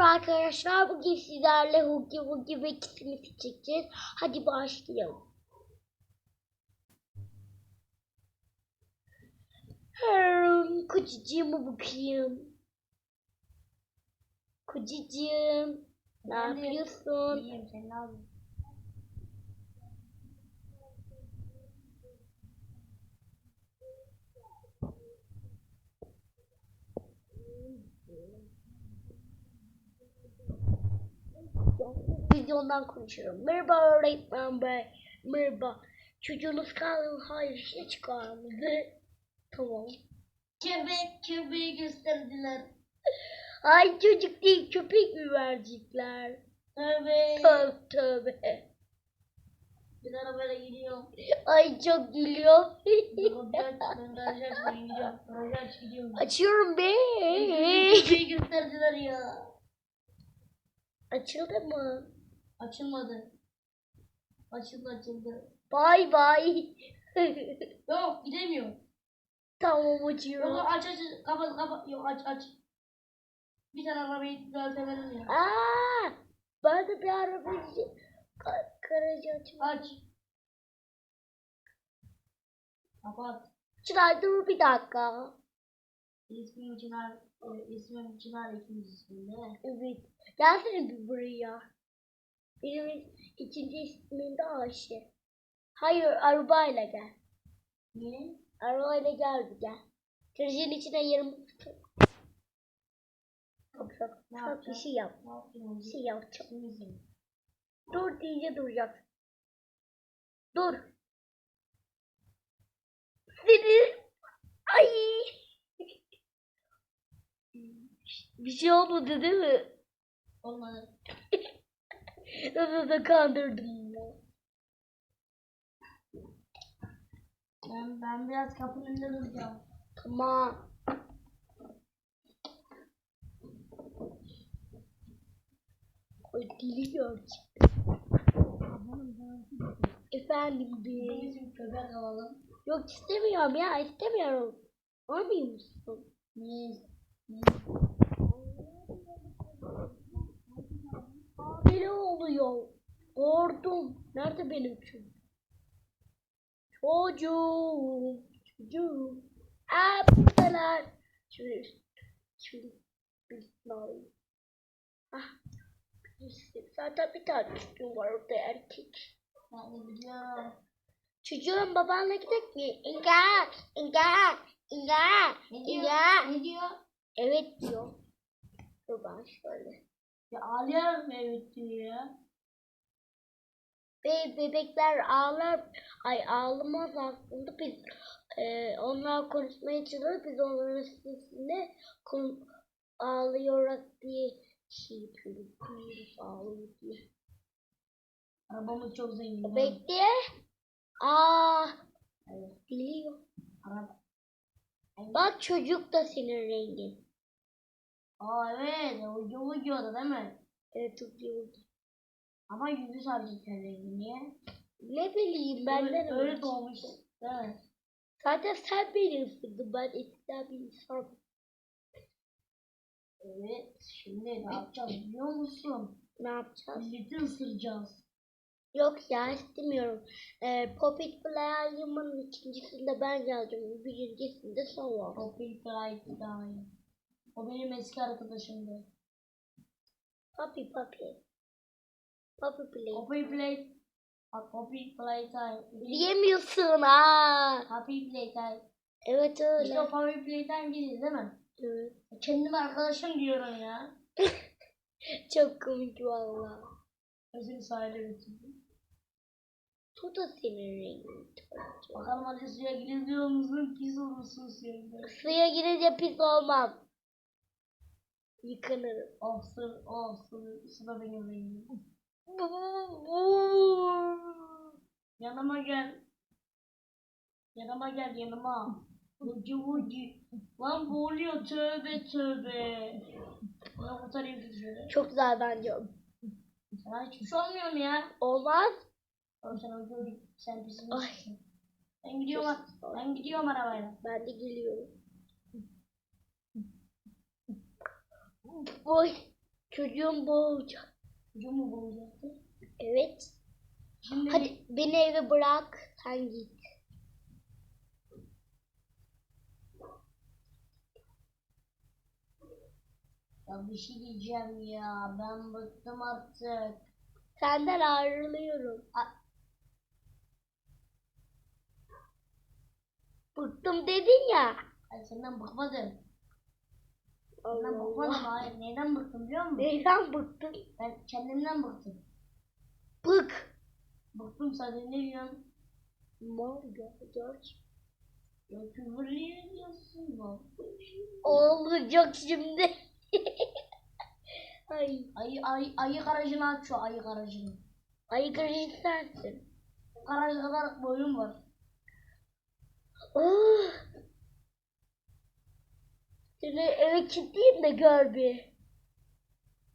Merhaba arkadaşlar. Bugün sizlerle Hugi Hugi ve Kismet'i çekeceğiz. Hadi başlayalım. Hmm, Kocacığıma bakayım. Kocacığım. Ne yapıyorsun? İyiyim sen ne yapıyorsun? Videondan konuşuyorum. Merhaba öğretmen bey. Merhaba. Çocuğunuz kalın. Hayır işte çıkarmadı. Tamam. Köpek köpeği gösterdiler. Ay çocuk değil köpek mi verecekler? Tövbe. Tövbe tövbe. Bir arabayla gidiyorum. Ay çok gülüyor. Açıyorum be. Köpeği gösterdiler ya. Açıldı mı? Açılmadı. Açıldı açıldı. Bay bay. Yok gidemiyor. tamam açıyorum. Yok aç aç aç. kapat kapat. Yok aç aç. Bir tane arabayı düzeltemedim ya. Aa, ben de bir araba ka- garajı açmak. Aç. Kapat. Çınar dur bir dakika. İsmim Çınar. E, ismim Çınar değil mi? Evet. Gelsene bir buraya. Benim ikinci ismim de Ayşe. Hayır arabayla gel. Niye? Arabayla gel gel. Tırcının içine yarım Çok çok çok bir şey yap. Bir şey yapacağım. Temizim. Dur deyince duracaksın. Dur. Seni. Ay. Bir şey olmadı değil mi? Olmadı. Nasıl da kandırdım ya. Ben, ben biraz kapının önünde duracağım. Tamam. Ay dili gerçekten. Efendim bir. Bizim köpek alalım. Yok istemiyorum ya istemiyorum. Musun? Niye? Niye? Ne oluyor? Gördüm. Nerede benim çocuğum? Çocuğum. Çocuğum. Şöyle birisini alayım. Ah. Zaten bir tane çocuğum var orada erkek. Ben biliyorum. Çocuğum babanla gidecek mi? İnga, inga, inga, Ne diyor? inga. Ne diyor? Evet diyor. Dur ben şöyle. Ya ağlayarak mı ya? Ve bebekler ağlar, ay ağlamaz aslında biz e, onlar konuşmaya çalışıyor biz onların sesinde kon, ağlayarak diye şey yapıyoruz. Duyuyoruz ağlıyor diye. Arabamız çok zengin. mi? Bekle. Aa, Evet. biliyor. Araba. Bak çocuk da senin rengin. Aa evet. Ucu ucu da değil mi? Evet iyi oldu. Ama yüzü sadece ten rengi. Niye? Ne bileyim benden öyle, öyle doğmuş. Mi? Zaten sen beni ısırdın. Ben eskiden bir insan. Evet. Şimdi ne yapacağız biliyor musun? Ne yapacağız? Milleti ısıracağız. Yok ya istemiyorum. Ee, Poppet Player'ımın ikincisinde ben geldim. Birincisinde son var. O Pink Flight daha iyi. O benim eski arkadaşımdı. Poppy Poppy. Poppy Play. Poppy Play. Bak Poppy Playtime. Diyemiyorsun ha. Happy Playtime. Evet öyle. İşte o Poppy Playtime değil değil mi? Evet. Kendim arkadaşım diyorum ya. Çok komik valla. Özür sahile götürdüm. Bu da senin rengin. Bakalım hadi suya musun? Pis olursun suya. Suya girince pis olmam. Oh su, su da benim rengim. Yanıma gel. Yanıma gel yanıma. Vucu vucu. Lan boğuluyor tövbe tövbe. Bunu kurtarayım sizi. Çok güzel bence. Sana hiçbir şey olmuyor mu ya? Olmaz. Oğlum sen öldür. Sen pisin. Ay. Ben gidiyorum. Ben gidiyorum arabayla. Ben de geliyorum. Oy. Çocuğum boğulacak. Çocuğum mu boğulacaktı? Evet. Şimdi Hadi beni eve bırak. Sen git. ya bir şey diyeceğim ya. Ben bıktım artık. Senden ayrılıyorum. A- Bıktım dedin ya. Ben senden bıkmadım. Allah Senden bıkmadım. Hayır. Neyden bıktım biliyor musun? Neyden bıktın? Ben kendimden bıktım. Bık. Bıktım sadece ne diyorsun? Mal ya. George. Ya küfür ediyorsun bak. Olacak şimdi. Ay. Ayı, ayı, ayı garajını aç şu ayı garajını. Ay garajı sensin. Garaj kadar boyum var. Oh. Seni eve kilitleyeyim de gör bir.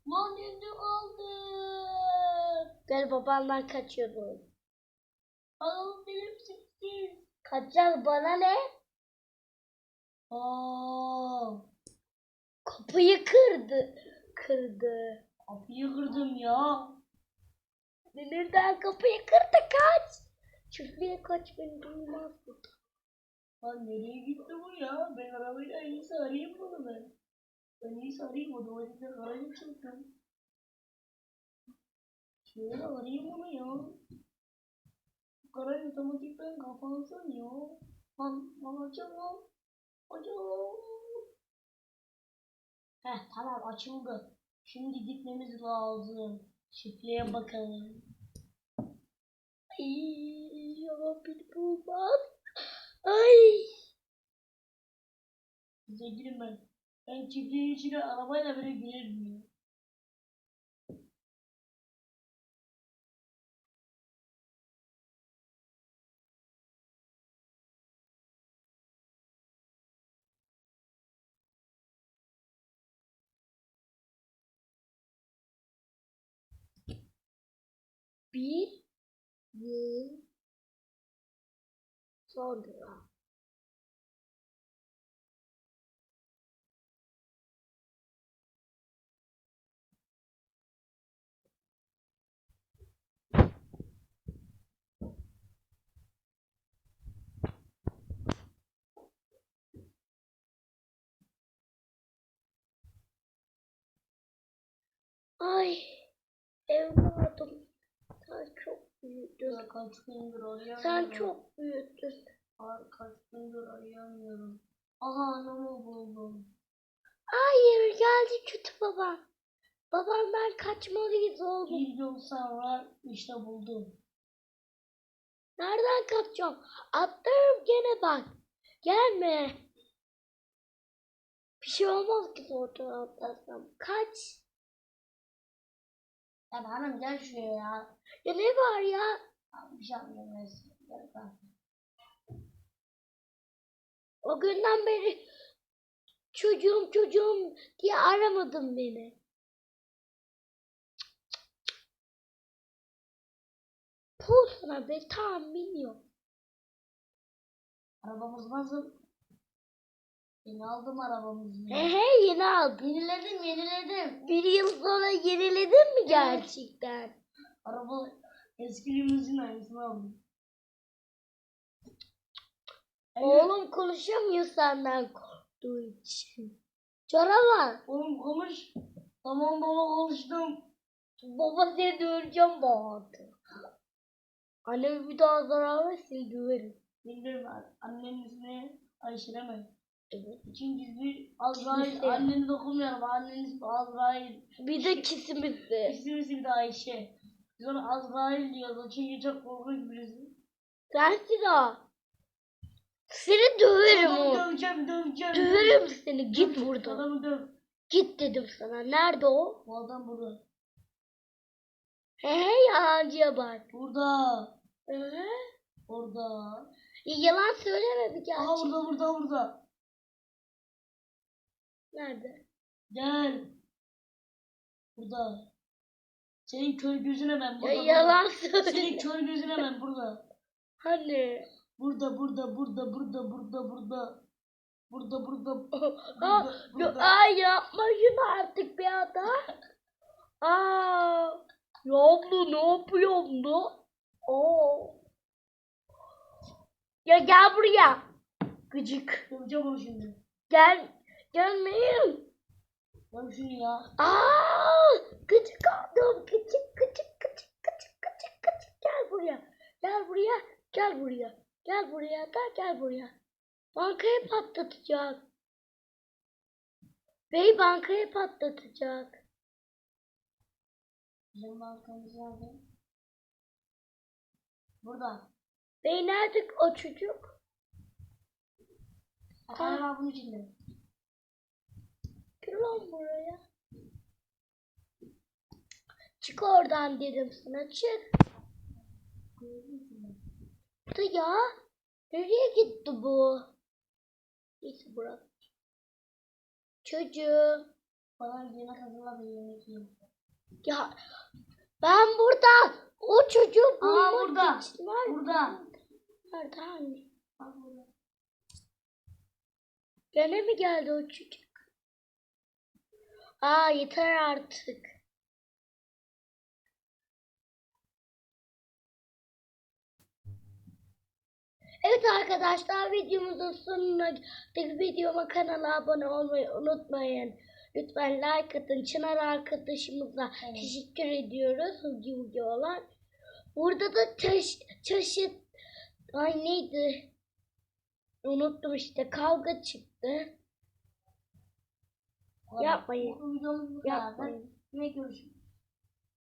Lan indi aldı. Gel babandan kaçıyorum. Adam benim siktir. Kaçacağız bana ne? Aa, Kapıyı kırdı. Kırdı. kapıyı kırdım ya. Sinirden kapıyı kırdı kaç. Çiftliğe kaç beni duymaz bu. Lan nereye gitti bu ya? Ben arabayla iyisi arayayım bunu ben. Ben iyisi arayayım o duvarında garajı çıktım. Şöyle arayayım onu ya. Bu Garaj otomatikten kapansın ya. Lan, lan açamam. Açamam. Heh tamam açıldı. Şimdi gitmemiz lazım. Çiftliğe bakalım. Ay ya beni bulmaz. Ay. Size girin ben. Ben çiftliğin içine arabayla bile girerim ya. Bir yıl sonra. Ay evladım sen Ya kaç gündür arayamıyorum. Sen çok büyüdün. Ar kaç gündür arayamıyorum. Aha anamı buldum. Hayır geldi kötü baban. Babamdan kaçmalıyız oğlum. Bir yıl sonra işte buldum. Nereden kaçacağım? Atlarım gene bak. Gelme. Bir şey olmaz ki oradan atlarsam. Kaç. Ya hanım gel şuraya ya. Ya ne var ya? Bir şey yapmıyorum. O günden beri çocuğum çocuğum diye aramadın beni. Puh sana be tamam biliyorum. Arabamız nasıl? Yeni aldım arabamızı. He he yeni aldım. Yeniledim yeniledim. Bir yıl sonra yeniledin mi gerçekten? Araba eski limuzin aynısını aldım. Oğlum konuşamıyor senden korktuğu için. Canavar. Oğlum konuş. Tamam baba konuştum. Baba seni döveceğim baba. Annemi bir daha zarar versin döverim. Bilmiyorum annenin ismi Ayşe Evet. İkincisi Azrail. Kimse. Anneni dokunmuyorum. Annenin ismi Azrail. Bir de kisimizi. İsmisi bir de Ayşe. Biz ona Azrail diyoruz. Çünkü çok korkunç birisi. Sensin o. Seni döverim o. döveceğim döveceğim. Döverim seni. Git buradan. Adamı döv. Git dedim sana. Nerede o? Bu adam burada. He he yalancıya bak. Burada. Hı? Orada. Yalan söyleme bir gerçek. Aha burada burada burada. Nerede? Gel. Burada. Senin kör gözüne ben Ya burada. yalan burada. Senin söyle. kör gözüne ben burada. Hani? Burada burada burada burada burada burada. Burada burada. Burada, burada. ay yapma şunu artık bir ada. Ya abla ne yapıyorsun da? Oo. Ya gel buraya. Gıcık. Döveceğim onu şimdi. Gel. Gelmeyin. Şunu ya. Aa, gıcık oldum. Gıcık gıcık gıcık gıcık gıcık gıcık. Gel buraya. Gel buraya. Gel buraya. Gel buraya da gel buraya. Bankayı patlatacak. Bey bankayı patlatacak. Bizim bankamız nerede? Burada. Bey nerede o çocuk? Abi bunun içinde. Buraya. Çık oradan dedim sana çık. Bu da ya. Nereye gitti bu? Neyse bırak. Çocuğum. Bana yemek hazırla da yemek yiyeyim. Ya ben burada. O çocuğu Aa, bulmak burada. için var. Burada. Nerede burada. Gene mi geldi o çocuk? Aa yeter artık. Evet arkadaşlar videomuzun sonuna geldik. Videoma kanala abone olmayı unutmayın. Lütfen like atın. Çınar arkadaşımıza Evet. teşekkür ediyoruz. Hugi hugi olan. Burada da taş, çeşit ay neydi? Unuttum işte kavga çıktı. Yapmayın. Videomuz bu kadar. Yine görüşürüz.